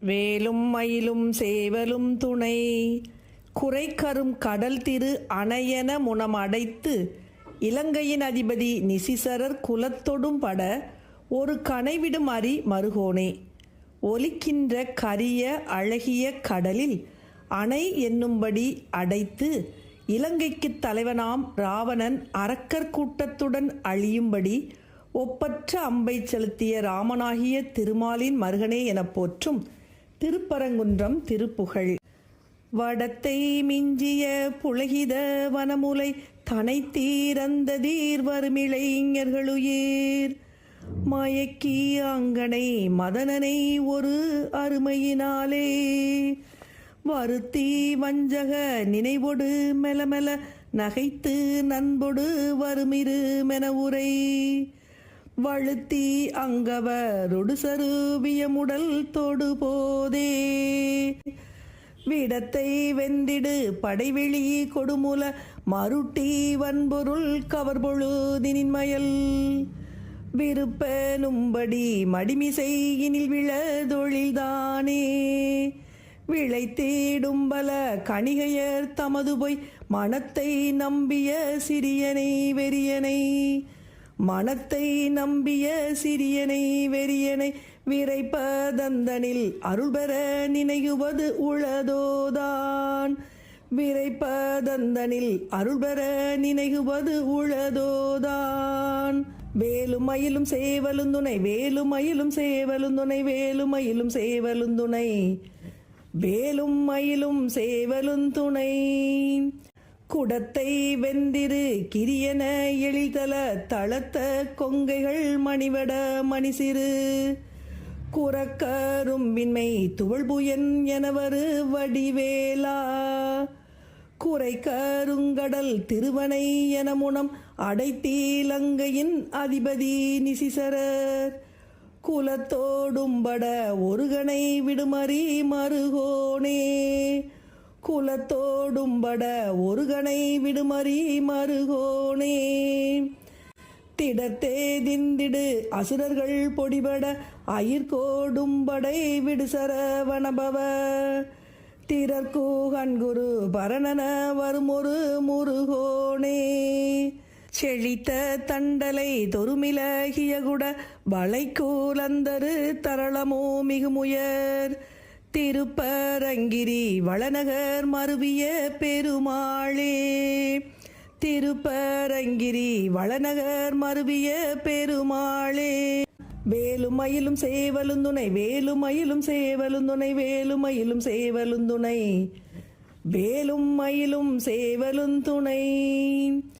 வேலும் மயிலும் சேவலும் துணை. குறைக்கரும் கடல் திரு அணையன முனம் அடைத்து இலங்கையின் அதிபதி நிசிசரர் குலத்தொடும் பட ஒரு கனைவிடும் அரி மருகோனே. ஒலிக்கின்ற கரிய அழகிய கடலில் அணை என்னும்படி அடைத்து இலங்கைக்குத் தலைவனாம் ராவணன் அரக்கர் கூட்டத்துடன் அழியும்படி ஒப்பற்ற அம்பை செலுத்திய ராமனாகிய திருமாலின் மருகனே எனப் போற்றும் திருப்பரங்குன்றம் திருப்புகழ். வடத்தை மிஞ்சிய புலகித வனமுலை தனை தீரந்த தீர் வருமிளைஞர்களுயிர் மயக்கி அங்கனை மதனனை ஒரு அருமையினாலே. வருத்தி வஞ்சக நினைவொடு மெலமெல நகைத்து நண்பொடு வருமிரு உரை வழுத்தி அங்கவரொடு சருவியமுடல் தொடு போதே. விடத்தை வெந்திடு படைவெளி கொடுமுல மருட்டி வன்பொருள் கவர்பொழுதினின் மயல். விருப்பனும்படி மடிமிசையினில் விழதொழில்தானே விளை தேடும் பல கணிகையர் தமது பொய் மனத்தை நம்பிய சிறியனை வெறியனை மனத்தை நம்பிய சிறியனை வெறியனை விரைப்பதந்தனில் அருள்பெற நினைகுவது உளதோதான். விரைப்பதந்தனில் அருள்பெற நினைகுவது உளதோதான். வேலுமயிலும் சேவலுந்துணை வேலுமயிலும் சேவலுந்துணை வேலுமயிலும் சேவலுந்துணை வேலும் மயிலும் சேவலும் துணை. குடத்தை வெந்திரு கிரியன எழிதல தளத்த கொங்கைகள் மணிவட மணிசிறு. குரக்கரும்பின்மை துவள்புயன் எனவரு வடிவேலா. குறை கருங்கடல் திருவனை என முனம் அடைத்தீலங்கையின் அதிபதி நிசிசரர். குலத்தோடும்பட ஒருகனை விடுமறி மருகோனே குலத்தோடும்பட ஒருகனை விடுமறி மறுகோனே. திடத்தே திந்திடு அசுரர்கள் பொடிபட அயிர்கோடும்படை விடு சரவணபவ. திரற்கூகன்குரு பரணன வருமொரு முருகோனே. செழித்த தண்டலை தொருமிலகியகுட வளைக்கூலந்தரு தரளமோ மிகுமுயர். திருப்பரங்கிரி வளநகர் மருவிய பெருமாளே. திருப்பரங்கிரி வளநகர் மருவிய பெருமாளே. வேலுமயிலும் சேவலுந்துணை வேலுமயிலும் சேவலுந்துணை வேலுமயிலும் சேவலுந்துணை வேலும் மயிலும் சேவலுந்துணை